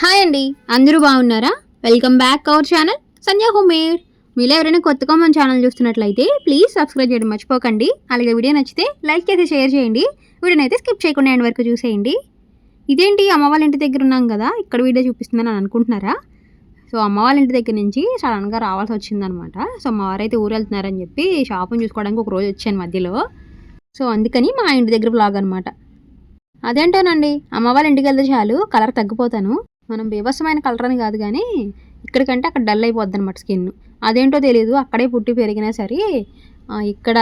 Hi అండి అందరూ బాగున్నారా? Welcome back our channel Sandhya homemade మీలో ఎవరైనా కొత్తగా మన ఛానల్ చూస్తున్నట్లయితే ప్లీజ్ సబ్స్క్రైబ్ చేయడం మర్చిపోకండి. అలాగే వీడియో నచ్చితే లైక్ చేసి షేర్ చేయండి. వీడియోని అయితే స్కిప్ చేయకుండా ఎండ్ వరకు చూసేయండి. ఇదేంటి అమ్మ వాళ్ళ ఇంటి దగ్గర ఉన్నాం కదా ఇక్కడ వీడియో చూపిస్తుందని అనుకుంటున్నారా? సో అమ్మ వాళ్ళ ఇంటి దగ్గర నుంచి సడన్గా రావాల్సి వచ్చిందనమాట. సో మా అయితే ఊరు వెళ్తున్నారని చెప్పి షాపుని చూసుకోవడానికి ఒక రోజు వచ్చాను మధ్యలో. సో అందుకని మా ఇంటి దగ్గర బ్లాగ్ అనమాట. అదేంటోనండి అమ్మ వాళ్ళ ఇంటికి వెళ్తే చాలు కలర్ తగ్గిపోతాను. మనం బీభత్సమైన కలర్ అని కాదు కానీ ఇక్కడికంటే అక్కడ డల్ అయిపోద్ది అనమాట స్కిన్ అదేంటో తెలియదు అక్కడే పుట్టి పెరిగినా సరే ఇక్కడ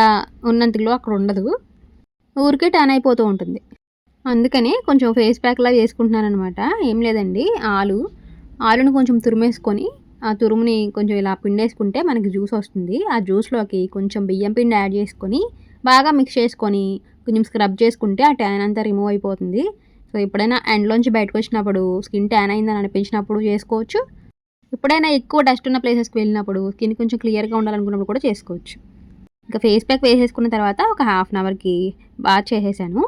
ఉన్నంతలో అక్కడ ఉండదు. ఊరికే ట్యాన్ అయిపోతూ ఉంటుంది. అందుకని కొంచెం ఫేస్ ప్యాక్లా వేసుకుంటున్నాను అనమాట ఏం లేదండి ఆలు. ఆలుని కొంచెం తురిమేసుకొని ఆ తురుముని కొంచెం ఇలా పిండేసుకుంటే మనకి జ్యూస్ వస్తుంది. ఆ జ్యూస్లోకి కొంచెం బియ్యం పిండి యాడ్ చేసుకొని బాగా మిక్స్ చేసుకొని కొంచెం స్క్రబ్ చేసుకుంటే ఆ ట్యాన్ అంతా రిమూవ్ అయిపోతుంది. సో ఎప్పుడైనా ఎండ్లోంచి బయటకు వచ్చినప్పుడు స్కిన్ ట్యాన్ అయిందని అనిపించినప్పుడు చేసుకోవచ్చు. ఎప్పుడైనా ఎక్కువ డస్ట్ ఉన్న ప్లేసెస్కి వెళ్ళినప్పుడు స్కిన్ కొంచెం క్లియర్గా ఉండాలనుకున్నప్పుడు కూడా చేసుకోవచ్చు. ఇంకా ఫేస్ ప్యాక్ వేసేసుకున్న తర్వాత ఒక హాఫ్ అన్ అవర్కి బాగా చేసేసాను.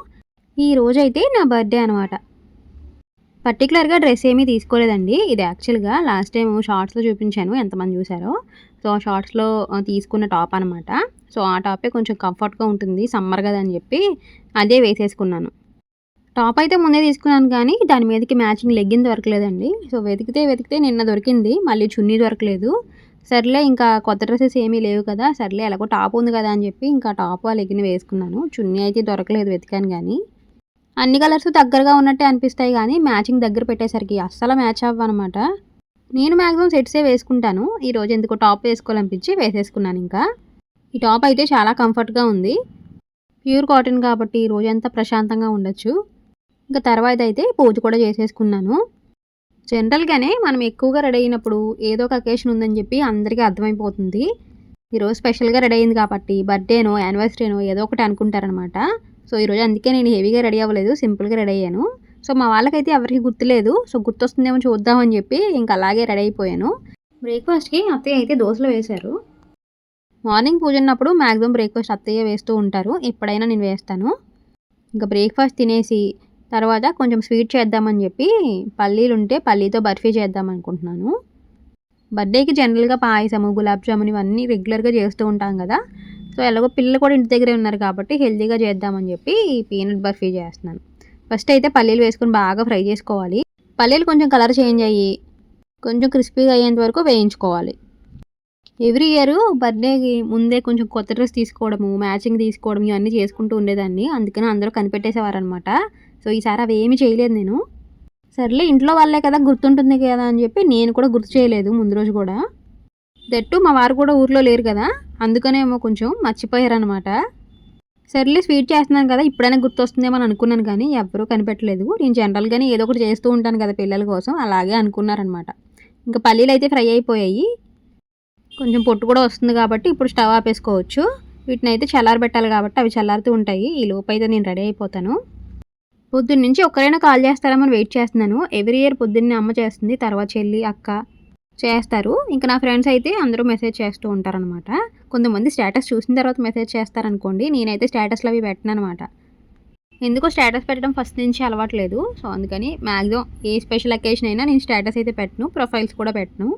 ఈ రోజైతే నా బర్త్డే అనమాట పర్టికులర్గా డ్రెస్ ఏమీ తీసుకోలేదండి. ఇది యాక్చువల్గా లాస్ట్ టైం షార్ట్స్లో చూపించాను. ఎంతమంది చూసారో? సో షార్ట్స్లో తీసుకున్న టాప్ అనమాట సో ఆ టాపే కొంచెం కంఫర్ట్గా ఉంటుంది. సమ్మర్ కదా అని చెప్పి అదే వేసేసుకున్నాను. టాప్ అయితే ముందే తీసుకున్నాను కానీ దాని మీదకి మ్యాచింగ్ లెగ్గిన్ దొరకలేదండి. సో వెతికితే వెతికితే నిన్న దొరికింది. మళ్ళీ చున్నీ దొరకలేదు. సర్లే ఇంకా కొత్త డ్రెస్సెస్ ఏమీ లేవు కదా. సర్లే ఎలాగో టాప్ ఉంది కదా అని చెప్పి ఇంకా టాప్ ఆ వేసుకున్నాను. చున్నీ అయితే దొరకలేదు వెతికాను కానీ. అన్ని కలర్స్ దగ్గరగా ఉన్నట్టే అనిపిస్తాయి కానీ మ్యాచింగ్ దగ్గర పెట్టేసరికి అస్సలు మ్యాచ్ అవ్వనమాట. నేను మ్యాక్సిమం సెట్సే వేసుకుంటాను. ఈరోజు ఎందుకో టాప్ వేసుకోవాలనిపించి వేసేసుకున్నాను ఇంకా. ఈ టాప్ అయితే చాలా కంఫర్ట్గా ఉంది. ప్యూర్ కాటన్ కాబట్టి ఈ రోజంతా ప్రశాంతంగా ఉండొచ్చు. ఇంకా తర్వాత అయితే పూజ కూడా చేసేసుకున్నాను. జనరల్గానే మనం ఎక్కువగా రెడీ అయినప్పుడు ఏదో ఒక అకేషన్ ఉందని చెప్పి అందరికీ అర్థమైపోతుంది. ఈరోజు స్పెషల్గా రెడీ అయింది కాబట్టి బర్త్డేనో యానివర్సరీనో ఏదో ఒకటి అనుకుంటారనమాట. సో ఈరోజు అందుకే నేను హెవీగా రెడీ అవ్వలేదు సింపుల్గా రెడీ అయ్యాను. సో మా వాళ్ళకైతే ఎవరికి గుర్తులేదు. సో గుర్తొస్తుందేమో చూద్దామని చెప్పి ఇంకా అలాగే రెడీ అయిపోయాను. బ్రేక్ఫాస్ట్కి అత్తయ్య అయితే దోశలు వేశారు. మార్నింగ్ పూజ ఉన్నప్పుడు మ్యాక్సిమం బ్రేక్ఫాస్ట్ అత్తయ్య వేస్తూ ఉంటారు. ఎప్పుడైనా నేను వేస్తాను. ఇంకా బ్రేక్ఫాస్ట్ తినేసి తర్వాత కొంచెం స్వీట్ చేద్దామని చెప్పి పల్లీలు ఉంటే పల్లీతో బర్ఫీ చేద్దాం అనుకుంటున్నాను. బర్త్డేకి జనరల్గా పాయసము గులాబ్ జామున్ ఇవన్నీ రెగ్యులర్గా చేస్తూ ఉంటాం కదా. సో ఎలాగో పిల్లలు కూడా ఇంటి దగ్గరే ఉన్నారు కాబట్టి హెల్తీగా చేద్దామని చెప్పి పీనట్ బర్ఫీ చేస్తున్నాను. ఫస్ట్ అయితే పల్లీలు వేసుకొని బాగా ఫ్రై చేసుకోవాలి. పల్లీలు కొంచెం కలర్ చేంజ్ అయ్యి కొంచెం క్రిస్పీగా అయ్యేంత వరకు వేయించుకోవాలి. ఎవ్రీ ఇయర్ బర్త్డేకి ముందే కొంచెం కొత్త డ్రెస్ తీసుకోవడము మ్యాచింగ్ తీసుకోవడం ఇవన్నీ చేసుకుంటూ ఉండేదాన్ని. అందుకని అందరూ కనిపెట్టేసేవారనమాట సో ఈసారి అవి ఏమి చేయలేదు నేను. సర్లే ఇంట్లో వాళ్ళే కదా గుర్తుంటుంది కదా అని చెప్పి నేను కూడా గుర్తు చేయలేదు ముందు రోజు కూడా. దట్టు మా వారు కూడా ఊర్లో లేరు కదా అందుకనేమో కొంచెం మర్చిపోయారనమాట సర్లే స్వీట్ చేస్తున్నాను కదా ఇప్పుడైనా గుర్తొస్తుందేమో అని అనుకున్నాను కానీ ఎవ్వరూ కనిపెట్టలేదు. నేను జనరల్గానే ఏదో ఒకటి చేస్తూ ఉంటాను కదా పిల్లల కోసం అలాగే అనుకున్నారనమాట ఇంకా పల్లీలు అయితే ఫ్రై అయిపోయాయి. కొంచెం పొట్టు కూడా వస్తుంది కాబట్టి ఇప్పుడు స్టవ్ ఆపేసుకోవచ్చు. వీటిని అయితే చల్లారబెట్టాలి కాబట్టి అవి చల్లారుతూ ఉంటాయి. ఈ లోపు అయితే నేను రెడీ అయిపోతాను. పొద్దున్న నుంచి ఒక్కరైనా కాల్ చేస్తారని వెయిట్ చేస్తున్నాను. ఎవ్రీ ఇయర్ పొద్దున్నే అమ్మ చేస్తుంది తర్వాత చెల్లి అక్క చేస్తారు. ఇంకా నా ఫ్రెండ్స్ అయితే అందరూ మెసేజ్ చేస్తూ ఉంటారనమాట కొంతమంది స్టేటస్ చూసిన తర్వాత మెసేజ్ చేస్తారనుకోండి నేనైతే స్టేటస్లు అవి పెట్టను అనమాట ఎందుకో స్టేటస్ పెట్టడం ఫస్ట్ నుంచి అలవాట్లేదు సో అందుకని మ్యాక్సిమం ఏ స్పెషల్ అకేషన్ అయినా నేను స్టేటస్ అయితే పెట్టను ప్రొఫైల్స్ కూడా పెట్టను.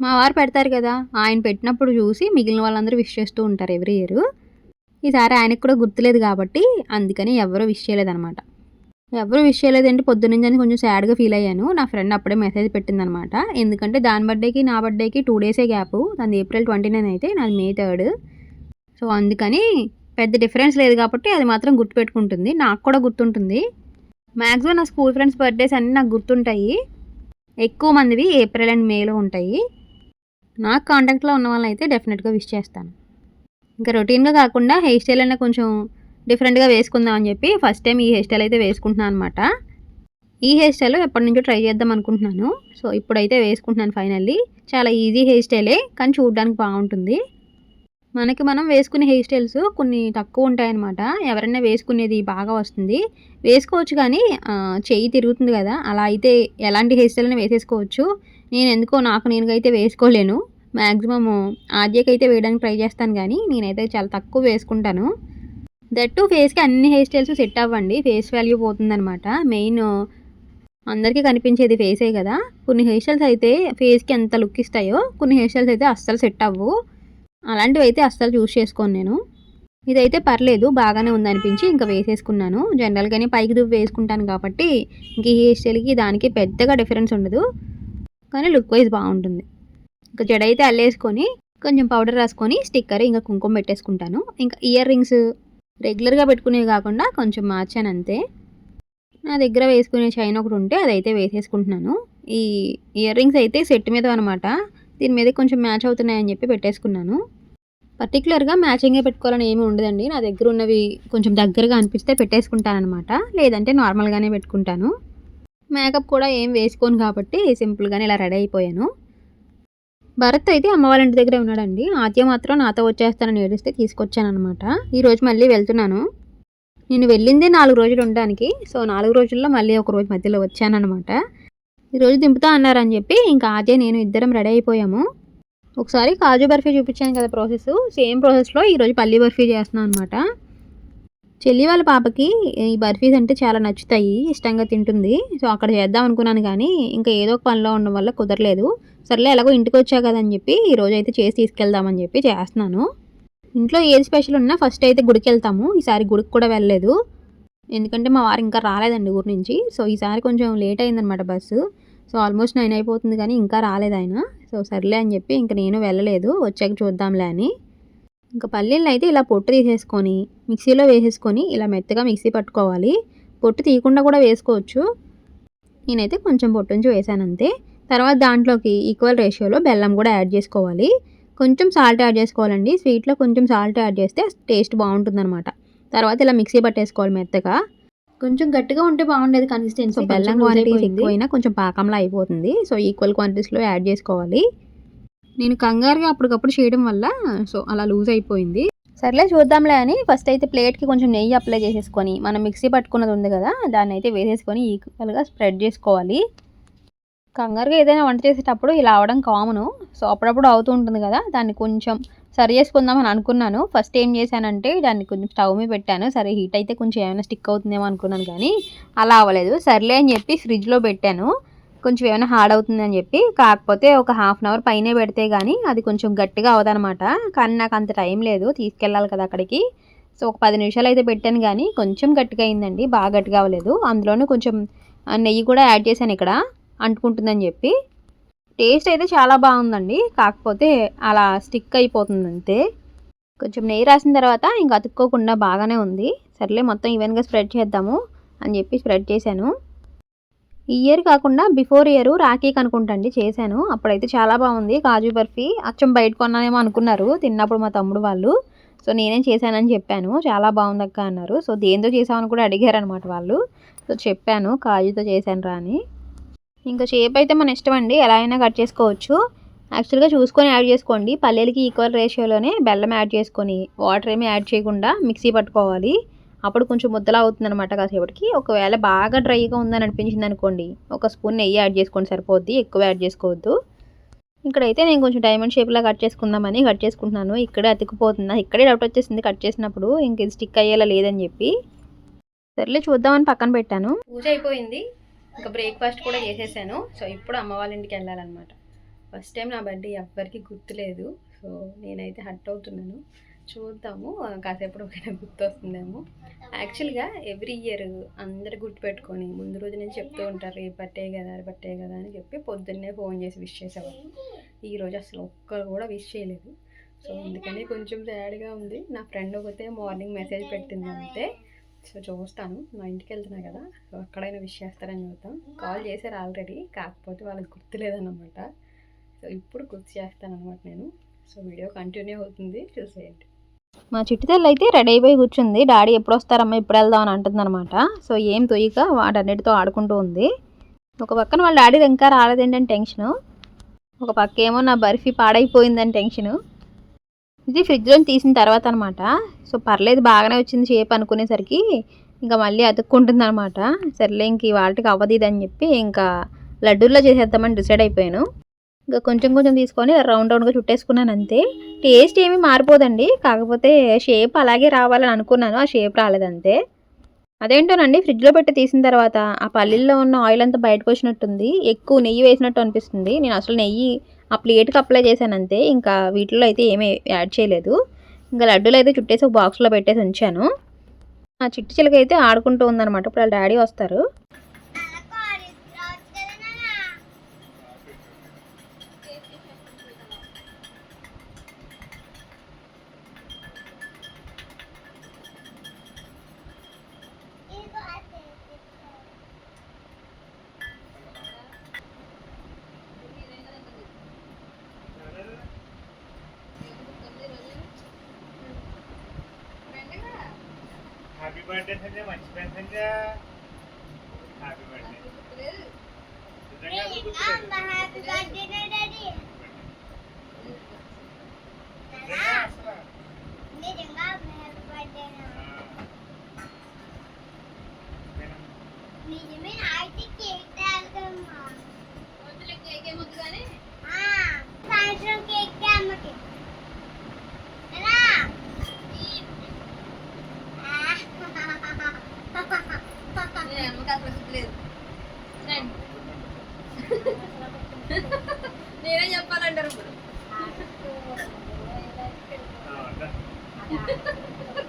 మా వారు పెడతారు కదా ఆయన పెట్టినప్పుడు చూసి మిగిలిన వాళ్ళందరూ విష్ చేస్తూ ఉంటారు ఎవ్రీ ఇయర్. ఈసారి ఆయనకు కూడా గుర్తులేదు కాబట్టి అందుకని ఎవరూ విష్ చేయలేదన్నమాట. ఎవరు విష్ చేయలేదంటే పొద్దున్నుంచి అని కొంచెం సాడ్గా ఫీల్ అయ్యాను. నా ఫ్రెండ్ అప్పుడే మెసేజ్ పెట్టిందనమాట ఎందుకంటే దాని బర్త్డేకి నా బర్త్డేకి టూ డేసే గ్యాప్ దాని ఏప్రిల్ ట్వంటీ నైన్ అయితే నాది మే థర్డ్ సో అందుకని పెద్ద డిఫరెన్స్ లేదు కాబట్టి అది మాత్రం గుర్తుపెట్టుకుంటుంది. నాకు కూడా గుర్తుంటుంది. మ్యాక్సిమం నా స్కూల్ ఫ్రెండ్స్ బర్త్డేస్ అన్నీ నాకు గుర్తుంటాయి. ఎక్కువ మందివి ఏప్రిల్ అండ్ మేలో ఉంటాయి. నాకు కాంటాక్ట్లో ఉన్న వాళ్ళని అయితే డెఫినెట్గా విష్ చేస్తాను. ఇంకా రొటీన్గా కాకుండా హెయిర్ స్టైల్ అయినా కొంచెం డిఫరెంట్గా వేసుకుందాం అని చెప్పి ఫస్ట్ టైం ఈ హెయిర్ స్టైల్ అయితే వేసుకుంటున్నాను అనమాట ఈ హెయిర్ స్టైల్ ఎప్పటి నుంచో ట్రై చేద్దాం అనుకుంటున్నాను. సో ఇప్పుడైతే వేసుకుంటున్నాను ఫైనల్లీ. చాలా ఈజీ హెయిర్ స్టైలే కానీ చూడడానికి బాగుంటుంది. మనకి మనం వేసుకునే హెయిర్ స్టైల్స్ కొన్ని తక్కువ ఉంటాయన్నమాట ఎవరైనా వేసుకునేది బాగా వస్తుంది. వేసుకోవచ్చు కానీ చేయి చెయ్యి తిరుగుతుంది కదా. అలా అయితే ఎలాంటి హెయిర్ స్టైల్ వేసేసుకోవచ్చు. నేను ఎందుకో నాకు నేను వేసుకోలేను. మ్యాక్సిమమ్ ఆద్యకైతే వేయడానికి ట్రై చేస్తాను కానీ నేనైతే చాలా తక్కువ వేసుకుంటాను. దట్టు ఫేస్కి అన్ని హెయిర్ స్టైల్స్ సెట్ అవ్వండి. ఫేస్ వాల్యూ పోతుందన్నమాట. మెయిన్ అందరికీ కనిపించేది ఫేసే కదా. కొన్ని హెయిర్ స్టైల్స్ అయితే ఫేస్కి ఎంత లుక్ ఇస్తాయో కొన్ని హెయిర్ స్టైల్స్ అయితే అస్సలు సెట్ అవ్వు. అలాంటివి అయితే అస్సలు చూస్ చేసుకోను నేను. ఇదైతే పర్లేదు బాగానే ఉందనిపించి ఇంకా వేసేసుకున్నాను. జనరల్గానే పైకి దువ్వు వేసుకుంటాను కాబట్టి ఇంక ఈ హెయిర్ స్టైల్కి దానికి పెద్దగా డిఫరెన్స్ ఉండదు. కానీ లుక్ వైజ్ బాగుంటుంది. ఇంకా జడ అయితే అల్లేసుకొని కొంచెం పౌడర్ రాసుకొని స్టిక్కర్ ఇంకా కుంకుమ పెట్టేసుకుంటాను. ఇంకా ఇయర్ రింగ్స్ రెగ్యులర్గా పెట్టుకునేవి కాకుండా కొంచెం మార్చాను అంతే. నా దగ్గర వేసుకునే చైన్ ఒకటి ఉంటే అదైతే వేసేసుకుంటున్నాను. ఈ ఇయర్ రింగ్స్ అయితే సెట్ మీద అనమాట దీని మీద కొంచెం మ్యాచ్ అవుతున్నాయని చెప్పి పెట్టేసుకున్నాను. పర్టికులర్గా మ్యాచింగే పెట్టుకోవాలని ఏమి ఉండదండి. నా దగ్గర ఉన్నవి కొంచెం దగ్గరగా అనిపిస్తే పెట్టేసుకుంటాను అనమాట లేదంటే నార్మల్గానే పెట్టుకుంటాను. మేకప్ కూడా ఏం వేసుకోను కాబట్టి సింపుల్గానే ఇలా రెడీ అయిపోయాను. భరత్ అయితే అమ్మ వాళ్ళ ఇంటి దగ్గరే ఉన్నాడండి. ఆద్య మాత్రం నాతో వచ్చేస్తానని ఏడిస్తే తీసుకొచ్చానమాట ఈరోజు మళ్ళీ వెళ్తున్నాను. నేను వెళ్ళిందే నాలుగు రోజులు ఉండడానికి. సో నాలుగు రోజుల్లో మళ్ళీ ఒక రోజు మధ్యలో వచ్చానమాట ఈరోజు దింపుతా అన్నారని చెప్పి ఇంకా ఆద్య నేను ఇద్దరం రెడీ అయిపోయాము. ఒకసారి కాజు బర్ఫీ చూపించాను కదా ప్రాసెస్. సేమ్ ప్రాసెస్లో ఈరోజు పల్లీ బర్ఫీ చేస్తున్నాను అనమాట చెల్లి వాళ్ళ పాపకి ఈ బర్ఫీస్ అంటే చాలా నచ్చుతాయి ఇష్టంగా తింటుంది. సో అక్కడ చేద్దాం అనుకున్నాను కానీ ఇంకా ఏదో ఒక పనిలో ఉండడం వల్ల కుదరలేదు. సర్లే ఎలాగో ఇంటికి వచ్చా కదని చెప్పి ఈ రోజు అయితే చేసి తీసుకెళ్దామని చెప్పి చేస్తున్నాను. ఇంట్లో ఏది స్పెషల్ ఉన్నా ఫస్ట్ అయితే గుడికి వెళ్తాము. ఈసారి గుడికి కూడా వెళ్ళలేదు. ఎందుకంటే మా వారు ఇంకా రాలేదండి ఊరి నుంచి. సో ఈసారి కొంచెం లేట్ అయిందనమాట బస్సు. సో ఆల్మోస్ట్ నైన్ అయిపోతుంది కానీ ఇంకా రాలేదు ఆయన. సో సర్లే అని చెప్పి ఇంకా నేను వెళ్ళలేదు. వచ్చాక చూద్దాంలే అని. ఇంకా పల్లీలను అయితే ఇలా పొట్టు తీసేసుకొని మిక్సీలో వేసేసుకొని ఇలా మెత్తగా మిక్సీ పట్టుకోవాలి. పొట్టు తీయకుండా కూడా వేసుకోవచ్చు. నేనైతే కొంచెం పొట్టు నుంచి వేసాను అంతే. తర్వాత దాంట్లోకి ఈక్వల్ రేషియోలో బెల్లం కూడా యాడ్ చేసుకోవాలి. కొంచెం సాల్ట్ యాడ్ చేసుకోవాలండి. స్వీట్లో కొంచెం సాల్ట్ యాడ్ చేస్తే టేస్ట్ బాగుంటుందన్నమాట. తర్వాత ఇలా మిక్సీ పట్టేసుకోవాలి మెత్తగా. కొంచెం గట్టిగా ఉంటే బాగుండేది కన్సిస్టెన్సీ బెల్లం క్వాంటిటీ ఎక్కువైనా కొంచెం పాకంలా అయిపోతుంది. సో ఈక్వల్ క్వాంటిటీస్లో యాడ్ చేసుకోవాలి. నేను కంగారుగా అప్పటికప్పుడు చేయడం వల్ల సో అలా లూజ్ అయిపోయింది. సర్లే చూద్దాంలే అని ఫస్ట్ అయితే ప్లేట్కి కొంచెం నెయ్యి అప్లై చేసేసుకొని మనం మిక్సీ పట్టుకున్నది ఉంది కదా దాన్ని అయితే వేసేసుకొని ఈక్వల్గా స్ప్రెడ్ చేసుకోవాలి. కంగారుగా ఏదైనా వంట చేసేటప్పుడు ఇలా అవడం కామను. సో అప్పుడప్పుడు అవుతూ ఉంటుంది కదా దాన్ని కొంచెం సరి చేసుకుందామని అనుకున్నాను. ఫస్ట్ ఏం చేశానంటే దాన్ని కొంచెం స్టవ్ మీద పెట్టాను. సరే హీట్ అయితే కొంచెం ఏమైనా స్టిక్ అవుతుందేమో అనుకున్నాను కానీ అలా అవ్వలేదు. సర్లే అని చెప్పి ఫ్రిడ్జ్లో పెట్టాను. కొంచెం ఏమైనా హార్డ్ అవుతుందని చెప్పి కాకపోతే ఒక హాఫ్ అన్ అవర్ పైనే పెడితే కానీ అది కొంచెం గట్టిగా అవదనమాట కానీ నాకు అంత టైం లేదు తీసుకెళ్ళాలి కదా అక్కడికి. సో ఒక పది నిమిషాలు అయితే పెట్టాను కానీ కొంచెం గట్టిగా అయిందండి బాగా గట్టిగా అవ్వలేదు. అందులోనూ కొంచెం నెయ్యి కూడా యాడ్ చేశాను ఇక్కడ అంటుకుంటుందని చెప్పి. టేస్ట్ అయితే చాలా బాగుందండి కాకపోతే అలా స్టిక్ అయిపోతుంది అంతే. కొంచెం నెయ్యి రాసిన తర్వాత ఇంకా అతుక్కోకుండా బాగానే ఉంది. సర్లే మొత్తం ఈవెన్గా స్ప్రెడ్ చేద్దాము అని చెప్పి స్ప్రెడ్ చేశాను. ఇయర్ కాకుండా బిఫోర్ ఇయర్ రాఖీ కనుకుంటండి చేశాను. అప్పుడైతే చాలా బాగుంది. కాజు బర్ఫీ అచ్చం బయట కొన్నానేమో అనుకున్నారు. తిన్నప్పుడు మా తమ్ముడు వాళ్ళు. సో నేనేం చేశానని చెప్పాను. చాలా బాగుంది అక్క అన్నారు. సో దేంతో చేసామని కూడా అడిగారు అనమాట వాళ్ళు. సో చెప్పాను. కాజుతో చేశాను రా అని. ఇంకా షేప్ అయితే మన ఇష్టం అండి. ఎలా అయినా కట్ చేసుకోవచ్చు. యాక్చువల్గా చూసుకొని యాడ్ చేసుకోండి. పల్లెలకి ఈక్వల్ రేషియోలోనే బెల్లం యాడ్ చేసుకొని వాటర్ ఏమీ యాడ్ చేయకుండా మిక్సీ పట్టుకోవాలి. అప్పుడు కొంచెం ముద్దలా అవుతుంది అనమాట కాసేపటికి. ఒకవేళ బాగా డ్రైగా ఉందని అనిపించింది అనుకోండి ఒక స్పూన్ నెయ్యి యాడ్ చేసుకోండి సరిపోద్ది ఎక్కువ యాడ్ చేసుకోవద్దు. ఇక్కడైతే నేను కొంచెం డైమండ్ షేప్లా కట్ చేసుకుందామని కట్ చేసుకుంటున్నాను. ఇక్కడే అతికిపోతుందా ఇక్కడే డౌట్ వచ్చేసింది కట్ చేసినప్పుడు ఇంక ఇది స్టిక్ అయ్యేలా లేదని చెప్పి. సర్లే చూద్దామని పక్కన పెట్టాను. పూజ అయిపోయింది. ఇంకా బ్రేక్ఫాస్ట్ కూడా చేసేసాను. సో ఇప్పుడు అమ్మ వాళ్ళ ఇంటికి వెళ్ళాలన్నమాట. ఫస్ట్ టైం నా బర్త్డే ఎవ్వరికి గుర్తులేదు. సో నేనైతే హట్ అవుతున్నాను. చూద్దాము. కాసేపు ఒకైనా గుర్తు వస్తుందేమో యాక్చువల్గా ఎవ్రీ ఇయర్ అందరు గుర్తుపెట్టుకొని ముందు రోజు నుంచి చెప్తూ ఉంటారు రేపు బట్టే కదా బట్టే కదా అని చెప్పి పొద్దున్నే ఫోన్ చేసి విష్ చేసేవాళ్ళు. ఈరోజు అసలు ఒక్కరు కూడా విష్ చేయలేదు. సో అందుకని కొంచెం సాడ్గా ఉంది. నా ఫ్రెండ్ ఒకతే మార్నింగ్ మెసేజ్ పెట్టింది అంతే. సో చూస్తాను. మా ఇంటికి వెళ్తున్నా కదా సో అక్కడైనా విష్ చేస్తారని చూద్దాం. కాల్ చేశారు ఆల్రెడీ కాకపోతే వాళ్ళకి గుర్తులేదన్నమాట. సో ఇప్పుడు గుర్తు చేస్తాను అనమాట నేను. సో వీడియో కంటిన్యూ అవుతుంది. చూసేయండి. మా చిట్టుతల్లి అయితే రెడీ అయిపోయి కూర్చుంది. డాడీ ఎప్పుడు వస్తారమ్మా ఇప్పుడు వెళ్దాం అని అంటుందన్నమాట. సో ఏం తొయ్యక వాటన్నిటితో ఆడుకుంటూ ఉంది. ఒక పక్కన వాళ్ళ డాడీ ఇంకా రాలేదేంటని టెన్షను. ఒక పక్క ఏమో నా బర్ఫీ పాడైపోయిందని టెన్షను. ఇది ఫ్రిడ్జ్లో తీసిన తర్వాత అనమాట సో పర్లేదు బాగానే వచ్చింది షేప్ అనుకునేసరికి ఇంకా మళ్ళీ అతుక్కుంటుంది అనమాట సర్లే ఇంక వాళ్ళకి అవ్వదు ఇది అని చెప్పి ఇంకా లడ్డూల్లో చేసేద్దామని డిసైడ్ అయిపోయాను. ఇంకా కొంచెం కొంచెం తీసుకొని రౌండ్ రౌండ్గా చుట్టేసుకున్నాను అంతే. టేస్ట్ ఏమీ మారిపోదండి. కాకపోతే షేప్ అలాగే రావాలని అనుకున్నాను. ఆ షేప్ రాలేదంతే అదేంటోనండి ఫ్రిడ్జ్లో పెట్టి తీసిన తర్వాత ఆ పల్లీల్లో ఉన్న ఆయిల్ అంతా బయటకు వచ్చినట్టుంది. ఎక్కువ నెయ్యి వేసినట్టు అనిపిస్తుంది. నేను అసలు నెయ్యి ఆ ప్లేట్కి అప్లై చేశాను అంతే. ఇంకా వీటిలో అయితే ఏమీ యాడ్ చేయలేదు. ఇంకా లడ్డూలు అయితే చుట్టేసి ఒక బాక్స్లో పెట్టేసి ఉంచాను. ఆ చిట్టి చిలక అయితే ఆడుకుంటూ ఉందన్నమాట. ఇప్పుడు వాళ్ళ డాడీ వస్తారు. బర్త్డే సంజయ్ మర్చిపోయాను సంజయ్. హ్యాపీ బర్త్డే గుర్తులేదు.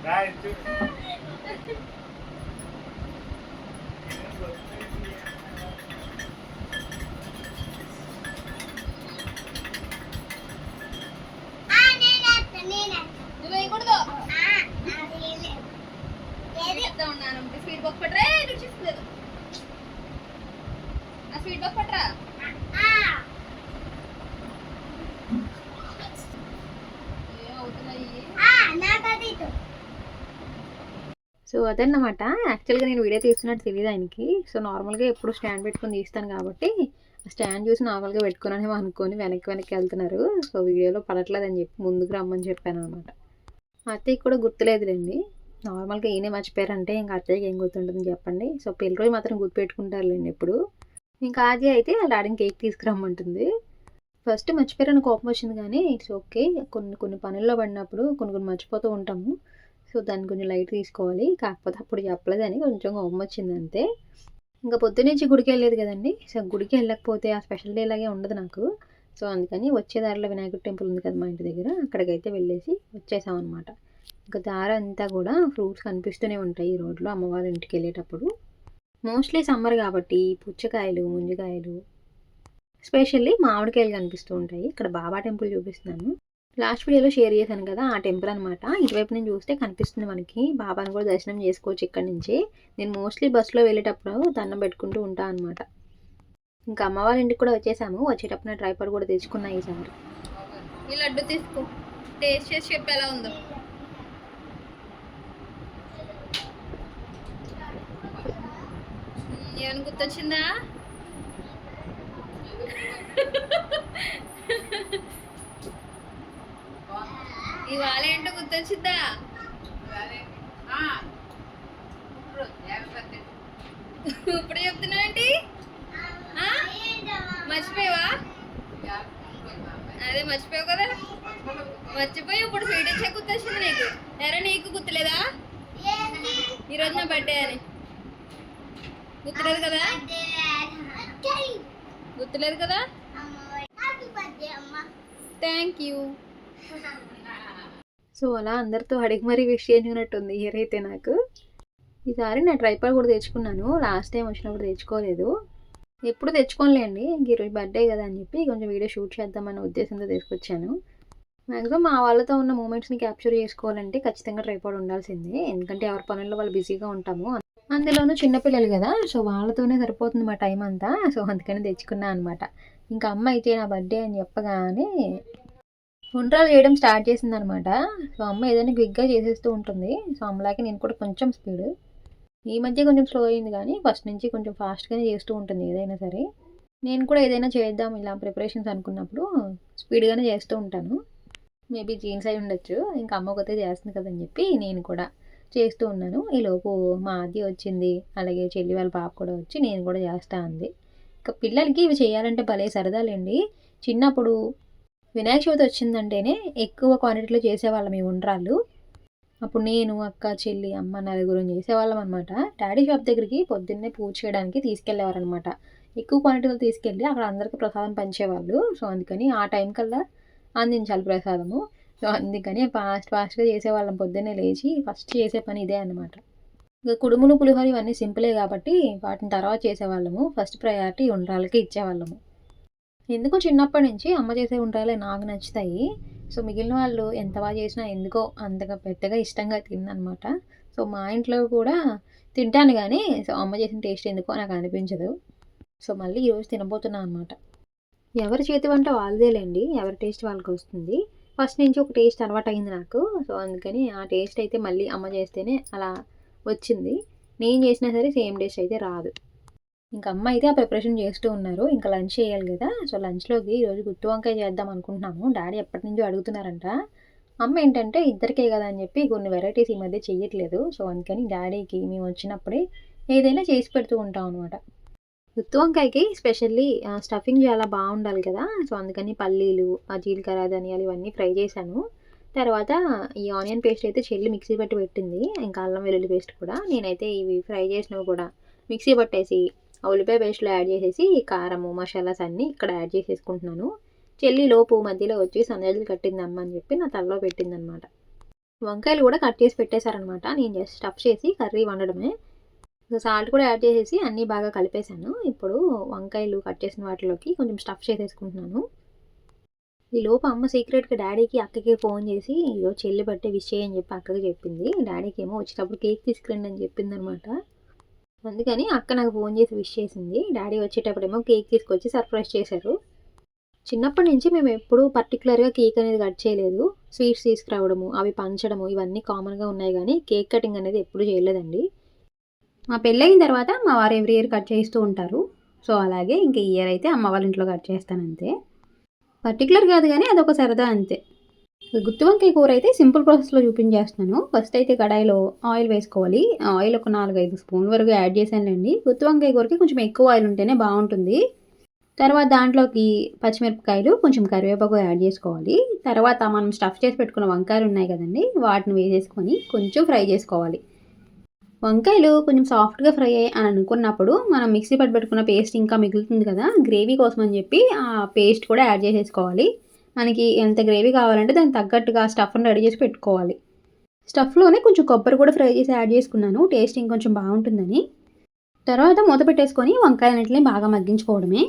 Right. అదన్నమాట. యాక్చువల్గా నేను వీడియో తీస్తున్నట్టు తెలియదు ఆయనకి. సో నార్మల్గా ఎప్పుడు స్టాండ్ పెట్టుకొని తీస్తాను కాబట్టి స్టాండ్ చూసి నార్మల్గా పెట్టుకున్నానేమో అనుకొని వెనక్కి వెనక్కి వెళ్తున్నారు. సో వీడియోలో పడట్లేదని చెప్పి ముందుకు రమ్మని చెప్పాను అనమాట అత్తయ్యకి కూడా గుర్తులేదులేండి. నార్మల్గా ఈయనే మర్చిపోయారంటే ఇంకా అత్తయ్యకి ఏం గుర్తుంటుందని చెప్పండి. సో పెళ్ళి రోజు మాత్రం గుర్తుపెట్టుకుంటారులేండి ఇప్పుడు ఇంకా ఆది అయితే వాళ్ళ డాడీని కేక్ తీసుకురమ్మంటుంది. ఫస్ట్ మర్చిపోయారని కోపం వచ్చింది కానీ ఇట్స్ ఓకే కొన్ని కొన్ని పనుల్లో పడినప్పుడు కొన్ని కొన్ని మర్చిపోతూ ఉంటాము. సో దాన్ని కొంచెం లైట్ తీసుకోవాలి. కాకపోతే అప్పుడు చెప్పలేదని కొంచెం గొమ్మ వచ్చింది అంతే. ఇంకా పొద్దునుంచి గుడికి వెళ్ళలేదు కదండి. సో గుడికి వెళ్ళకపోతే ఆ స్పెషల్ డే లాగే ఉండదు నాకు. సో అందుకని వచ్చే దారిలో వినాయకుడి టెంపుల్ ఉంది కదా మా ఇంటి దగ్గర. అక్కడికైతే వెళ్ళేసి వచ్చేసామన్నమాట అనమాట ఇంకా దారి అంతా కూడా ఫ్రూట్స్ కనిపిస్తూనే ఉంటాయి ఈ రోడ్లో అమ్మవారి ఇంటికి వెళ్ళేటప్పుడు. మోస్ట్లీ సమ్మర్ కాబట్టి పుచ్చకాయలు ముంజకాయలు స్పెషల్లీ మామిడికాయలు కనిపిస్తూ ఉంటాయి. ఇక్కడ బాబా టెంపుల్ చూపిస్తున్నాను. లాస్ట్ వీడియోలో షేర్ చేశాను కదా ఆ టెంపుల్ అనమాట ఇటువైపు నుంచి చూస్తే కనిపిస్తుంది మనకి. బాబాను కూడా దర్శనం చేసుకోవచ్చు ఇక్కడ నుంచి. నేను మోస్ట్లీ బస్సులో వెళ్ళేటప్పుడు దండం పెట్టుకుంటూ ఉంటాను అనమాట ఇంకా అమ్మవారి ఇంటికి కూడా వచ్చేసాము. వచ్చేటప్పుడు నా ట్రైపర్ కూడా తెచ్చుకున్నా ఈసారి. ఈ లడ్డు తీసుకో. టేస్ట్ చేసి చెప్పి ఎలా ఉందో. ఏమైనా గుర్తొచ్చిందా? ఇవాళ ఏంటో గుర్తొచ్చిందా? ఇప్పుడు చెప్తున్నా ఏంటి? మర్చిపోయావా? అదే మర్చిపోయావు కదా? మర్చిపోయి ఇప్పుడు స్వీట్ ఇచ్చే గుర్తొచ్చింది నీకు. ఎరా నీకు గుర్తులేదా? ఈరోజు నా బర్త్డే అని. గుర్తులేదు కదా? గుర్తులేదు కదా? థ్యాంక్ యూ సో అలా అందరితో అడిగి మరీ విష్ చేయించుకున్నట్టుంది ఇయర్ అయితే నాకు. ఈసారి నేను ట్రైపాడ్ కూడా తెచ్చుకున్నాను. లాస్ట్ టైం వచ్చినప్పుడు తెచ్చుకోలేదు. ఎప్పుడు తెచ్చుకోలేండి ఇంక ఈరోజు బర్త్డే కదా అని చెప్పి కొంచెం వీడియో షూట్ చేద్దామన్న ఉద్దేశంతో తీసుకొచ్చాను. మ్యాక్సిమం మా వాళ్ళతో ఉన్న మూమెంట్స్ని క్యాప్చర్ చేసుకోవాలంటే ఖచ్చితంగా ట్రైపాడ్ ఉండాల్సిందే. ఎందుకంటే ఎవరి పనుల్లో వాళ్ళు బిజీగా ఉంటాము. అందులోనూ చిన్నపిల్లలు కదా. సో వాళ్ళతోనే సరిపోతుంది మా టైం అంతా. సో అందుకని తెచ్చుకున్నా అనమాట ఇంకా అమ్మ అయితే నా బర్త్డే అని చెప్పగానే ఉండ్రాలు చేయడం స్టార్ట్ చేసింది అనమాట సో అమ్మ ఏదైనా క్విక్గా చేసేస్తూ ఉంటుంది. సో అమ్మలాగే నేను కూడా కొంచెం స్పీడ్ ఈ మధ్య కొంచెం స్లో అయింది కానీ ఫస్ట్ నుంచి కొంచెం ఫాస్ట్గానే చేస్తూ ఉంటుంది ఏదైనా సరే. నేను కూడా ఏదైనా చేద్దాం ఇలా ప్రిపరేషన్స్ అనుకున్నప్పుడు స్పీడ్గానే చేస్తూ ఉంటాను. మేబీ జీన్స్ అయి ఉండొచ్చు. ఇంకా అమ్మ కొత్త చేస్తుంది కదని చెప్పి నేను కూడా చేస్తూ ఉన్నాను. ఈలోపు మా ఆది వచ్చింది. అలాగే చెల్లి వాళ్ళ పాప కూడా వచ్చి నేను కూడా చేస్తా అంది. ఇంకా పిల్లలకి ఇవి చేయాలంటే భలే సరదాలేండి. చిన్నప్పుడు వినాయక చవితి వచ్చిందంటేనే ఎక్కువ క్వాంటిటీలో చేసేవాళ్ళం ఈ ఉండ్రాళ్ళు. అప్పుడు నేను అక్క చెల్లి అమ్మ నలుగురు చేసేవాళ్ళం అనమాట డాడీ షాప్ దగ్గరికి పొద్దున్నే పూజ చేయడానికి తీసుకెళ్ళేవారు అనమాట ఎక్కువ క్వాంటిటీలో తీసుకెళ్ళి అక్కడ అందరికీ ప్రసాదం పంచేవాళ్ళు. సో అందుకని ఆ టైం కల్లా అందించాలి ప్రసాదము. సో అందుకని ఫాస్ట్ ఫాస్ట్గా చేసేవాళ్ళం పొద్దున్నే లేచి ఫస్ట్ చేసే పని ఇదే అనమాట ఇంకా కుడుములు పులిహోర ఇవన్నీ సింపులే కాబట్టి వాటిని తర్వాత చేసేవాళ్ళము. ఫస్ట్ ప్రయారిటీ ఉండ్రాలకి ఇచ్చేవాళ్ళము. ఎందుకో చిన్నప్పటి నుంచి అమ్మ చేసే ఉండ్రాలే నాకు నచ్చుతాయి. సో మిగిలిన వాళ్ళు ఎంత బాగా చేసినా ఎందుకో అంతగా పెద్దగా ఇష్టంగా తిందనమాట సో మా ఇంట్లో కూడా తింటాను కానీ సో అమ్మ చేసిన టేస్ట్ ఎందుకో నాకు అనిపించదు. సో మళ్ళీ ఈరోజు తినబోతున్నాను అనమాట. ఎవరి చేతి వంట వాళ్ళదేలేండి ఎవరి టేస్ట్ వాళ్ళకి వస్తుంది. ఫస్ట్ నుంచి ఒక టేస్ట్ అలవాటు అయింది నాకు. సో అందుకని ఆ టేస్ట్ అయితే మళ్ళీ అమ్మ చేస్తేనే అలా వచ్చింది. నేను చేసినా సరే సేమ్ టేస్ట్ అయితే రాదు. ఇంకా అమ్మ అయితే ఆ ప్రిపరేషన్ చేస్తూ ఉన్నారు. ఇంకా లంచ్ చేయాలి కదా. సో లంచ్లోకి ఈరోజు గుత్తి వంకాయ చేద్దాం అనుకుంటున్నాము. డాడీ ఎప్పటి నుంచో అడుగుతున్నారంట. అమ్మ ఏంటంటే ఇద్దరికే కదా అని చెప్పి కొన్ని వెరైటీస్ ఈ మధ్య చేయట్లేదు సో అందుకని డాడీకి మేము వచ్చినప్పుడే ఏదైనా చేసి పెడుతూ ఉంటాం అనమాట గుత్తి వంకాయకి స్పెషల్లీ స్టఫింగ్ చాలా బాగుండాలి కదా. సో అందుకని పల్లీలు ఆ జీలకర్ర ధనియాలు ఇవన్నీ ఫ్రై చేశాను. తర్వాత ఈ ఆనియన్ పేస్ట్ అయితే చెల్లి మిక్సీ పట్టి పెట్టింది. ఇంకా అల్లం వెల్లుల్లి పేస్ట్ కూడా. నేనైతే ఇవి ఫ్రై చేసినవి కూడా మిక్సీ పట్టేసి ఉల్లిపాయ పేస్ట్లో యాడ్ చేసేసి కారము మసాలాస్ అన్నీ ఇక్కడ యాడ్ చేసేసుకుంటున్నాను. చెల్లి లోపు మధ్యలో వచ్చి సందజలు కట్టింది అమ్మ అని చెప్పి నా తలలో పెట్టిందనమాట. వంకాయలు కూడా కట్ చేసి పెట్టేశారనమాట. నేను జస్ట్ స్టఫ్ చేసి కర్రీ వండడమే. సాల్ట్ కూడా యాడ్ చేసేసి అన్నీ బాగా కలిపేశాను. ఇప్పుడు వంకాయలు కట్ చేసిన వాటిలోకి కొంచెం స్టఫ్ చేసేసుకుంటున్నాను. ఈ లోపు అమ్మ సీక్రెట్గా డాడీకి అక్కకి ఫోన్ చేసి ఈరోజు చెల్లి బట్టే విషయం అని చెప్పి అక్కకి చెప్పింది. డాడీకి ఏమో వచ్చేటప్పుడు కేక్ తీసుకురండి అని చెప్పిందనమాట. అందుకని అక్క నాకు ఫోన్ చేసి విష్ చేసింది. డాడీ వచ్చేటప్పుడేమో కేక్ తీసుకొచ్చి సర్ప్రైజ్ చేశారు. చిన్నప్పటి నుంచి మేము ఎప్పుడూ పర్టికులర్గా కేక్ అనేది కట్ చేయలేదు. స్వీట్స్ తీసుకురావడము అవి పంచడము ఇవన్నీ కామన్గా ఉన్నాయి కానీ కేక్ కటింగ్ అనేది ఎప్పుడు చేయలేదండి. మా పెళ్ళయిన తర్వాత మా వారు ఎవ్రీ ఇయర్ కట్ చేస్తూ ఉంటారు. సో అలాగే ఇంక ఇయర్ అయితే అమ్మ వాళ్ళ ఇంట్లో కట్ చేస్తాను అంతే పర్టికులర్ కాదు కానీ అదొక సరదా అంతే. గుత్తి వంకాయ కూర అయితే సింపుల్ ప్రాసెస్లో చూపించేస్తున్నాను. ఫస్ట్ అయితే కడాయిలో ఆయిల్ వేసుకోవాలి. ఆయిల్ ఒక నాలుగైదు స్పూన్ వరకు యాడ్ చేశానండి గుత్తి వంకాయ కూరకి కొంచెం ఎక్కువ ఆయిల్ ఉంటేనే బాగుంటుంది. తర్వాత దాంట్లోకి పచ్చిమిరపకాయలు కొంచెం కరివేపాకు యాడ్ చేసుకోవాలి. తర్వాత మనం స్టఫ్ చేసి పెట్టుకున్న వంకాయలు ఉన్నాయి కదండి వాటిని వేసేసుకొని కొంచెం ఫ్రై చేసుకోవాలి. వంకాయలు కొంచెం సాఫ్ట్గా ఫ్రై అయ్యాయి అని అనుకున్నప్పుడు మనం మిక్సీ పట్టి పెట్టుకున్న పేస్ట్ ఇంకా మిగులుతుంది కదా గ్రేవీ కోసం అని చెప్పి ఆ పేస్ట్ కూడా యాడ్ చేసేసుకోవాలి. మనకి ఎంత గ్రేవీ కావాలంటే దానికి తగ్గట్టుగా స్టఫ్ని రెడీ చేసి పెట్టుకోవాలి. స్టఫ్లోనే కొంచెం కొబ్బరి కూడా ఫ్రై చేసి యాడ్ చేసుకున్నాను. టేస్ట్ ఇంకొంచెం బాగుంటుందని. తర్వాత మూత పెట్టేసుకొని వంకాయలన్నింటినీ బాగా మగ్గించుకోవడమే.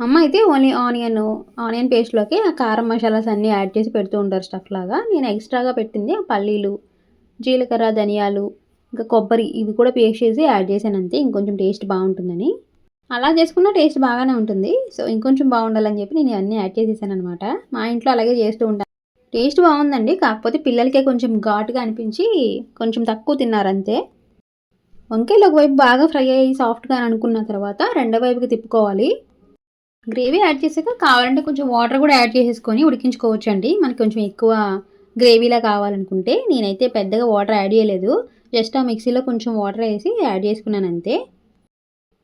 అమ్మ అయితే ఓన్లీ ఆనియన్ ఆనియన్ పేస్ట్లోకి ఆ కారం మసాలాస్ అన్నీ యాడ్ చేసి పెడుతూ ఉంటారు స్టఫ్ లాగా. నేను ఎక్స్ట్రాగా పెట్టింది ఆ పల్లీలు జీలకర్ర ధనియాలు ఇంకా కొబ్బరి ఇవి కూడా పేస్ట్ చేసి యాడ్ చేశాను అంతే. ఇంకొంచెం టేస్ట్ బాగుంటుందని. అలా చేసుకున్న టేస్ట్ బాగానే ఉంటుంది. సో ఇంకొంచెం బాగుండాలని చెప్పి నేను అన్నీ యాడ్ చేసేసాను అనమాట మా ఇంట్లో అలాగే చేస్తూ ఉంటాను టేస్ట్ బాగుందండి. కాకపోతే పిల్లలకే కొంచెం ఘాటుగా అనిపించి కొంచెం తక్కువ తిన్నారంతే వంకాయలు ఒకవైపు బాగా ఫ్రై అయ్యి సాఫ్ట్గా అనుకున్న తర్వాత రెండో వైపుకి తిప్పుకోవాలి. గ్రేవీ యాడ్ చేసాక కావాలంటే కొంచెం వాటర్ కూడా యాడ్ చేసేసుకొని ఉడికించుకోవచ్చు అండి మనకి కొంచెం ఎక్కువ గ్రేవీలా కావాలనుకుంటే నేనైతే పెద్దగా వాటర్ యాడ్ చేయలేదు. జస్ట్ ఆ మిక్సీలో కొంచెం వాటర్ వేసి యాడ్ చేసుకున్నాను అంతే.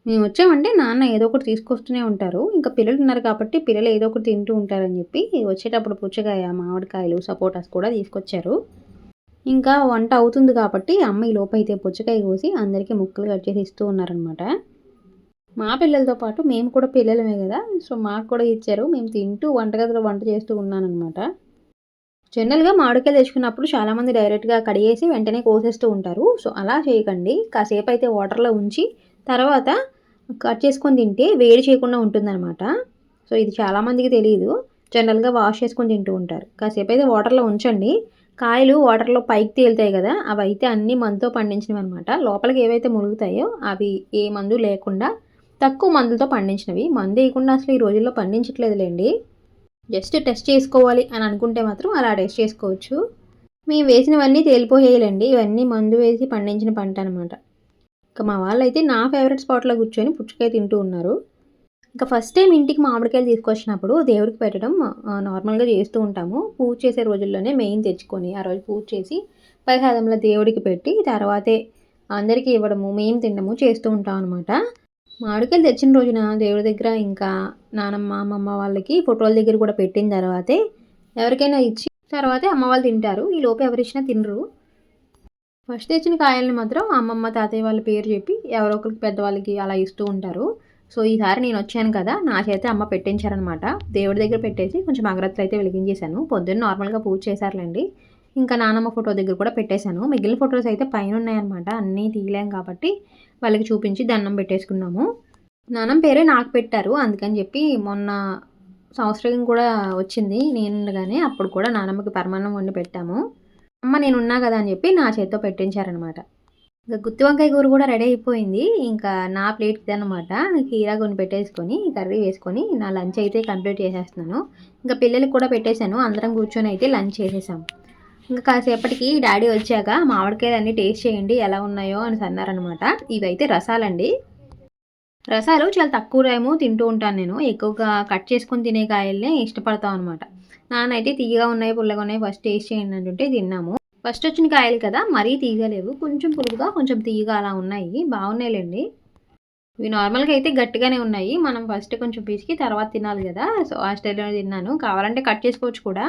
మేము వచ్చామంటే నాన్న ఏదో ఒకటి తీసుకొస్తూనే ఉంటారు. ఇంకా పిల్లలు ఉన్నారు కాబట్టి పిల్లలు ఏదో ఒకటి తింటూ ఉంటారని చెప్పి వచ్చేటప్పుడు పుచ్చకాయ మామిడికాయలు సపోటాస్ కూడా తీసుకొచ్చారు. ఇంకా వంట అవుతుంది కాబట్టి అమ్మ ఈ అయితే పుచ్చకాయ కోసి అందరికీ ముక్కలు కట్ చేసి ఇస్తూ ఉన్నారనమాట మా పిల్లలతో పాటు మేము కూడా పిల్లలమే కదా సో మాకు కూడా ఇచ్చారు. మేము తింటూ వంటగదిలో వంట చేస్తూ ఉన్నానమాట జనరల్గా మామిడికాయలు తెచ్చుకున్నప్పుడు చాలామంది డైరెక్ట్గా కడిగేసి వెంటనే కోసేస్తూ ఉంటారు. సో అలా చేయకండి. కాసేపు అయితే వాటర్లో ఉంచి తర్వాత కట్ చేసుకొని తింటే వేడి చేయకుండా ఉంటుందన్నమాట. సో ఇది చాలామందికి తెలియదు జనరల్గా వాష్ చేసుకొని తింటూ ఉంటారు. కాసేపు అయితే వాటర్లో ఉంచండి. కాయలు వాటర్లో పైకి తేలుతాయి కదా అవి అయితే అన్ని మందుతో పండించినవి అనమాట లోపలికి ఏవైతే మురుగుతాయో అవి ఏ మందు లేకుండా తక్కువ మందులతో పండించినవి. మందు వేయకుండా అసలు ఈ రోజుల్లో పండించట్లేదులేండి. జస్ట్ టెస్ట్ చేసుకోవాలి అని అనుకుంటే మాత్రం అలా టెస్ట్ చేసుకోవచ్చు. మేము వేసినవన్నీ తేలిపోయేయాలండి. ఇవన్నీ మందు వేసి పండించిన పంట అనమాట ఇంకా మా వాళ్ళు అయితే నా ఫేవరెట్ స్పాట్లో కూర్చొని పుచ్చకాయ తింటూ ఉన్నారు. ఇంకా ఫస్ట్ టైం ఇంటికి మామిడికాయలు తీసుకొచ్చినప్పుడు దేవుడికి పెట్టడం నార్మల్గా చేస్తూ ఉంటాము. పూజ చేసే రోజుల్లోనే మెయిన్ తెచ్చుకొని ఆ రోజు పూజ చేసి ప్రసాదంలో దేవుడికి పెట్టి తర్వాతే అందరికీ ఇవ్వడము మేము తినడము చేస్తూ ఉంటాం అనమాట మామిడికాయలు తెచ్చిన రోజున దేవుడి దగ్గర ఇంకా నానమ్మ అమ్మమ్మ వాళ్ళకి ఫోటోల దగ్గర కూడా పెట్టిన తర్వాతే ఎవరికైనా ఇచ్చి తర్వాతే అమ్మ వాళ్ళు తింటారు. ఈ లోపు ఎవరిచ్చినా తినరు. ఫస్ట్ తెచ్చిన కాయల్ని మాత్రం అమ్మమ్మ తాతయ్య వాళ్ళ పేరు చెప్పి ఎవరో ఒకరికి పెద్దవాళ్ళకి అలా ఇస్తూ ఉంటారు. సో ఈసారి నేను వచ్చాను కదా నా చేతే అమ్మ పెట్టించారనమాట దేవుడి దగ్గర పెట్టేసి కొంచెం అగ్రత్తలు అయితే వెలిగించేశాను. పొద్దున్న నార్మల్గా పూజ చేశారులేండి. ఇంకా నానమ్మ ఫోటో దగ్గర కూడా పెట్టేశాను. మిగిలిన ఫొటోస్ అయితే పైన ఉన్నాయన్నమాట. అన్నీ తీయలేం కాబట్టి వాళ్ళకి చూపించి దండం పెట్టేసుకున్నాము. నానం పేరే నాకు పెట్టారు. అందుకని చెప్పి మొన్న సంవత్సరం కూడా వచ్చింది. నేనుండగానే అప్పుడు కూడా నానమ్మకి పరమాన్నం వండి పెట్టాము. అమ్మ నేను ఉన్నా కదా అని చెప్పి నా చేతితో పెట్టించారనమాట. ఇంకా గుత్తి వంకాయ కూర కూడా రెడీ అయిపోయింది. ఇంకా నా ప్లేట్ అనమాట కీరా కొని పెట్టేసుకొని కర్రీ వేసుకొని నా లంచ్ అయితే కంప్లీట్ చేసేస్తున్నాను. ఇంకా పిల్లలకి కూడా పెట్టేశాను. అందరం కూర్చొని అయితే లంచ్ చేసేసాం. ఇంకా కాసేపటికి డాడీ వచ్చాక మామిడికాయలు అన్నీ టేస్ట్ చేయండి. ఎలా ఉన్నాయో అని అన్నారనమాట ఇవైతే రసాలండి. రసాలు చాలా తక్కువ టైము తింటూ ఉంటాను నేను. ఎక్కువగా కట్ చేసుకొని తినే కాయల్నే ఇష్టపడతాం అనమాట నానైతే తీయగా ఉన్నాయి పుల్లగా ఉన్నాయి. ఫస్ట్ టేస్ట్ చేయండి అంటుంటే తిన్నాము. ఫస్ట్ వచ్చిన కాయలు కదా మరీ తీయగలేవు కొంచెం పులుపుగా కొంచెం తీయగా అలా ఉన్నాయి. బాగున్నాయిలేండి. ఇవి నార్మల్గా అయితే గట్టిగానే ఉన్నాయి. మనం ఫస్ట్ కొంచెం పిసికి తర్వాత తినాలి కదా. సో ఆ స్టైల్లోనే తిన్నాను. కావాలంటే కట్ చేసుకోవచ్చు కూడా.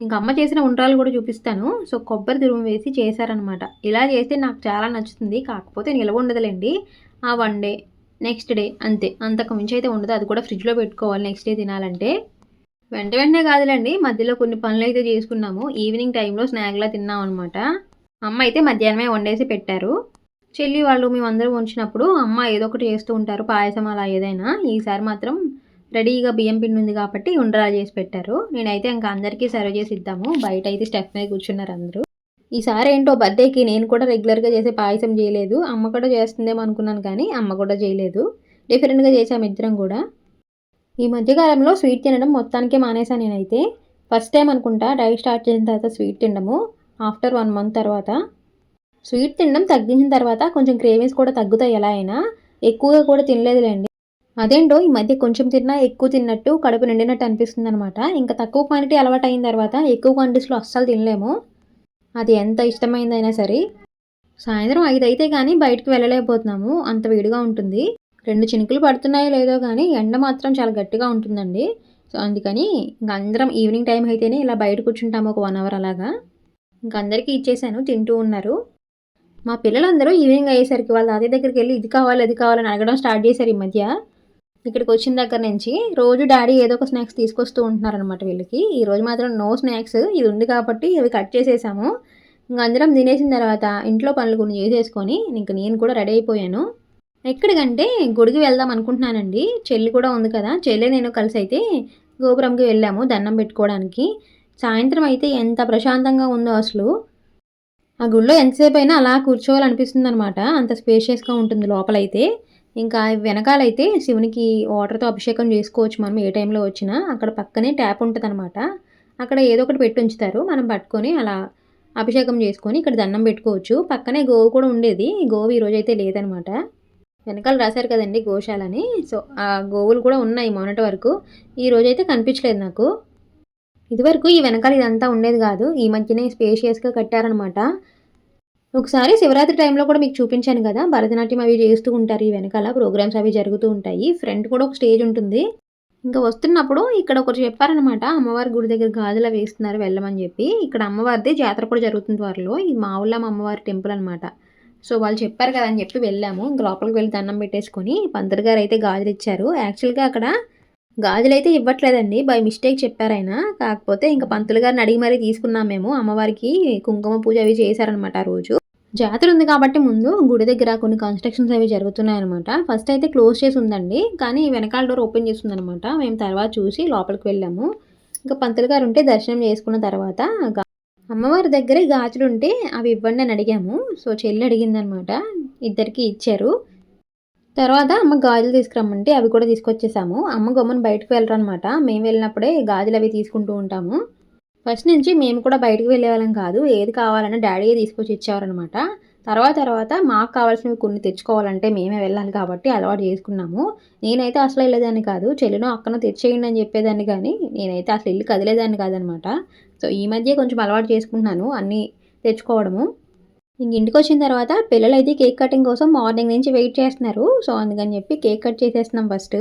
ఇంకా అమ్మ చేసిన ఉండ్రాలు కూడా చూపిస్తాను. సో కొబ్బరి తురుము వేసి చేశారనమాట. ఇలా చేస్తే నాకు చాలా నచ్చుతుంది. కాకపోతే నిలవ ఉండదులేండి. ఆ వన్ డే నెక్స్ట్ డే అంతే. అంతకు మించి అయితే ఉండదు. అది కూడా ఫ్రిడ్జ్లో పెట్టుకోవాలి. నెక్స్ట్ డే తినాలంటే. వెంట వెంటనే కాదులేండి. మధ్యలో కొన్ని పనులు అయితే చేసుకున్నాము. ఈవినింగ్ టైంలో స్నాక్లా తిన్నాం అనమాట అమ్మ అయితే మధ్యాహ్నమే వండేసి పెట్టారు. చెల్లి వాళ్ళు మేమందరం ఉంచినప్పుడు అమ్మ ఏదో ఒకటి చేస్తూ ఉంటారు. పాయసం అలా ఏదైనా. ఈసారి మాత్రం రెడీగా బియ్యం పిండి ఉంది కాబట్టి ఉండరా చేసి పెట్టారు. నేనైతే ఇంకా అందరికీ సర్వ్ చేసి ఇద్దాము. బయట అయితే స్టెప్ మీద కూర్చున్నారు అందరూ. ఈసారి ఏంటో బర్త్డేకి నేను కూడా రెగ్యులర్గా చేసే పాయసం చేయలేదు. అమ్మ కూడా చేస్తుందేమో అనుకున్నాను కానీ అమ్మ కూడా చేయలేదు. డిఫరెంట్గా చేసాము ఇద్దరం కూడా. ఈ మధ్యకాలంలో స్వీట్ తినడం మొత్తానికే మానేశాను నేనైతే. ఫస్ట్ టైం అనుకుంటా డైట్ స్టార్ట్ చేసిన తర్వాత స్వీట్ తినడము. ఆఫ్టర్ వన్ మంత్ తర్వాత. స్వీట్ తినడం తగ్గించిన తర్వాత కొంచెం క్రేవింగ్స్ కూడా తగ్గుతాయి ఎలా అయినా. ఎక్కువగా కూడా తినలేదులేండి. అదేంటో ఈ మధ్య కొంచెం తిన్నా ఎక్కువ తిన్నట్టు కడుపు నిండినట్టు అనిపిస్తుంది అనమాట ఇంకా తక్కువ క్వాంటిటీ అలవాటు అయిన తర్వాత ఎక్కువ క్వాంటిటీస్లో అస్సలు తినలేము. అది ఎంత ఇష్టమైందైనా సరే. సాయంత్రం ఐదు అయితే కానీ బయటకు వెళ్ళలేకపోతున్నాము. అంత వేడిగా ఉంటుంది. రెండు చినుకులు పడుతున్నాయో లేదో కానీ ఎండ మాత్రం చాలా గట్టిగా ఉంటుందండి. సో అందుకని ఇంక అందరం ఈవినింగ్ టైం అయితేనే ఇలా బయట కూర్చుంటాము ఒక వన్ అవర్ అలాగా. ఇంక అందరికీ ఇచ్చేసాను తింటూ ఉన్నారు. మా పిల్లలందరూ ఈవినింగ్ అయ్యేసరికి వాళ్ళ తాతయ్య దగ్గరికి వెళ్ళి ఇది కావాలి అది కావాలని అడగడం స్టార్ట్ చేశారు ఈ మధ్య. ఇక్కడికి వచ్చిన దగ్గర నుంచి రోజు డాడీ ఏదో ఒక స్నాక్స్ తీసుకొస్తూ ఉంటున్నారనమాట వీళ్ళకి. ఈ రోజు మాత్రం నో స్నాక్స్ ఇది ఉంది కాబట్టి ఇవి కట్ చేసేసాము. ఇంక అందరం తినేసిన తర్వాత ఇంట్లో పనులు కొన్ని చేసేసుకొని ఇంక నేను కూడా రెడీ అయిపోయాను. ఎక్కడికంటే గుడికి వెళ్దాం అనుకుంటున్నానండి. చెల్లి కూడా ఉంది కదా. చెల్లి నేను కలిసి అయితే గోపురంకి వెళ్ళాము దండం పెట్టుకోవడానికి. సాయంత్రం అయితే ఎంత ప్రశాంతంగా ఉందో అసలు. ఆ గుడిలో ఎంతసేపు అయినా అలా కూర్చోవాలనిపిస్తుంది అనమాట అంత స్పేషియస్గా ఉంటుంది లోపలైతే. ఇంకా వెనకాలైతే శివునికి వాటర్తో అభిషేకం చేసుకోవచ్చు మనం ఏ టైంలో వచ్చినా. అక్కడ పక్కనే ట్యాప్ ఉంటుంది అనమాట అక్కడ ఏదో ఒకటి పెట్టి ఉంచుతారు. మనం పట్టుకొని అలా అభిషేకం చేసుకొని ఇక్కడ దండం పెట్టుకోవచ్చు. పక్కనే గోవు కూడా ఉండేది. గోవు ఈరోజైతే అయితే లేదనమాట వెనకాల రాశారు కదండి గోశాలని సో ఆ గోవులు కూడా ఉన్నాయి మొన్నటి వరకు. ఈ రోజైతే కనిపించలేదు నాకు. ఇదివరకు ఈ వెనకాల ఇదంతా ఉండేది కాదు. ఈ మధ్యనే స్పేషియస్గా కట్టారనమాట. ఒకసారి శివరాత్రి టైంలో కూడా మీకు చూపించాను కదా. భరతనాట్యం అవి చేస్తూ ఉంటారు ఈ వెనకాల. ప్రోగ్రామ్స్ అవి జరుగుతూ ఉంటాయి. ఫ్రంట్ కూడా ఒక స్టేజ్ ఉంటుంది. ఇంకా వస్తున్నప్పుడు ఇక్కడ ఒకరు చెప్పారనమాట అమ్మవారి గుడి దగ్గర గాజులు వేస్తున్నారు వెళ్ళమని చెప్పి. ఇక్కడ అమ్మవారిది జాతర కూడా జరుగుతుంది వారిలో ఇది మా ఊళ్ళో అమ్మవారి టెంపుల్ అనమాట. సో వాళ్ళు చెప్పారు కదా అని చెప్పి వెళ్ళాము. ఇంక లోపలికి వెళ్ళి దండం పెట్టేసుకొని పంతులు గారు అయితే గాజులు ఇచ్చారు. యాక్చువల్గా అక్కడ గాజులు అయితే ఇవ్వట్లేదండి. బై మిస్టేక్ చెప్పారైనా కాకపోతే ఇంకా పంతులు గారిని అడిగి మరీ తీసుకున్నాం మేము. అమ్మవారికి కుంకుమ పూజ అవి చేశారనమాట ఆ రోజు. జాతర ఉంది కాబట్టి ముందు గుడి దగ్గర కొన్ని కన్స్ట్రక్షన్స్ అవి జరుగుతున్నాయి అనమాట ఫస్ట్ అయితే క్లోజ్ చేసి ఉందండి. కానీ వెనకాల డోర్ ఓపెన్ చేసి ఉందనమాట మేము తర్వాత చూసి లోపలికి వెళ్ళాము. ఇంకా పంతులు గారు ఉంటే దర్శనం చేసుకున్న తర్వాత అమ్మవారి దగ్గరే గాజులు ఉంటే అవి ఇవ్వండి అని అడిగాము. సో చెల్లి అడిగిందనమాట. ఇద్దరికి ఇచ్చారు. తర్వాత అమ్మ గాజులు తీసుకురమ్మంటే అవి కూడా తీసుకొచ్చేసాము. అమ్మ గమ్మున బయటకు వెళ్ళరనమాట. మేము వెళ్ళినప్పుడే గాజులు అవి తీసుకుంటూ ఉంటాము. ఫస్ట్ నుంచి మేము కూడా బయటకు వెళ్ళేవాళ్ళం కాదు. ఏది కావాలన్నా డాడీ తీసుకొచ్చి ఇచ్చేవారనమాట. తర్వాత తర్వాత మాకు కావాల్సినవి కొన్ని తెచ్చుకోవాలంటే మేమే వెళ్ళాలి కాబట్టి అలవాటు చేసుకున్నాము. నేనైతే అసలు వెళ్ళేదాన్ని కాదు. చెల్లినో అక్కనో తెచ్చేయండి అని చెప్పేదాన్ని కానీ నేనైతే అసలు ఇల్లు కదిలేదాన్ని కాదనమాట. సో ఈ మధ్య కొంచెం అలవాటు చేసుకుంటున్నాను అన్నీ తెచ్చుకోవడము. ఇంక ఇంటికి వచ్చిన తర్వాత పిల్లలు అయితే కేక్ కటింగ్ కోసం మార్నింగ్ నుంచి వెయిట్ చేస్తున్నారు. సో అందుకని చెప్పి కేక్ కట్ చేసేస్తున్నాం ఫస్ట్.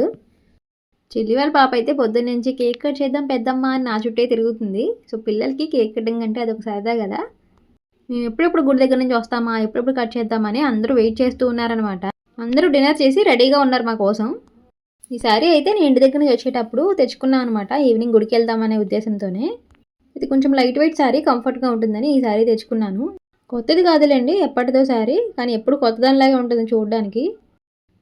చెల్లి వాళ్ళ పాప అయితే పొద్దున్న నుంచి కేక్ కట్ చేద్దాం పెద్దమ్మ అని నా చుట్టే తిరుగుతుంది. సో పిల్లలకి కేక్ కటింగ్ అంటే అదొక సరదా కదా. మేము ఎప్పుడెప్పుడు గుడి దగ్గర నుంచి వస్తామా ఎప్పుడెప్పుడు కట్ చేద్దామని అందరూ వెయిట్ చేస్తూ ఉన్నారనమాట అందరూ డిన్నర్ చేసి రెడీగా ఉన్నారు మా కోసం. ఈ సారీ అయితే నేను ఇంటి దగ్గర నుంచి వచ్చేటప్పుడు తెచ్చుకున్నాను అనమాట ఈవినింగ్ గుడికి వెళ్దామనే ఉద్దేశంతోనే. ఇది కొంచెం లైట్ వెయిట్ శారీ కంఫర్ట్గా ఉంటుందని ఈ సారీ తెచ్చుకున్నాను. కొత్తది కాదులేండి ఎప్పటిదో శారీ కానీ ఎప్పుడు కొత్తదానిలాగే ఉంటుంది చూడడానికి.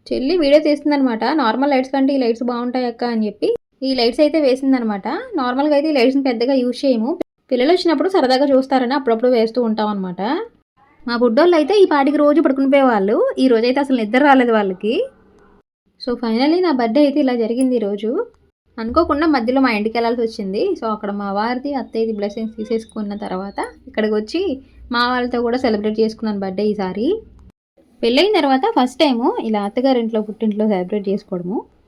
చెల్లి వీడియో తీస్తుందనమాట నార్మల్ లైట్స్ కంటే ఈ లైట్స్ బాగుంటాయి అక్క అని చెప్పి. ఈ లైట్స్ అయితే వేసిందనమాట నార్మల్గా అయితే ఈ లైట్స్ని పెద్దగా యూజ్ చేయము పిల్లలు వచ్చినప్పుడు సరదాగా చూస్తారని అప్పుడప్పుడు వేస్తూ ఉంటాం అనమాట మా బుడ్డోళ్ళు అయితే ఈ పాటికి రోజు పడుకునిపోయేవాళ్ళు. ఈ రోజు అయితే అసలు నిద్ర రాలేదు వాళ్ళకి. సో ఫైనలీ నా బర్త్డే అయితే ఇలా జరిగింది ఈరోజు అనుకోకుండా మధ్యలో మా ఇంటికి వెళ్ళాల్సి వచ్చింది. సో అక్కడ మా వారిది అత్తయ్యది బ్లెస్సింగ్స్ తీసేసుకున్న తర్వాత ఇక్కడికి వచ్చి మా వాళ్ళతో కూడా సెలబ్రేట్ చేసుకున్నాను బర్త్డే ఈసారి. పెళ్ళైన తర్వాత ఫస్ట్ టైము ఇలా అత్తగారింట్లో పుట్టింట్లో సెలబ్రేట్ చేసుకోవడము.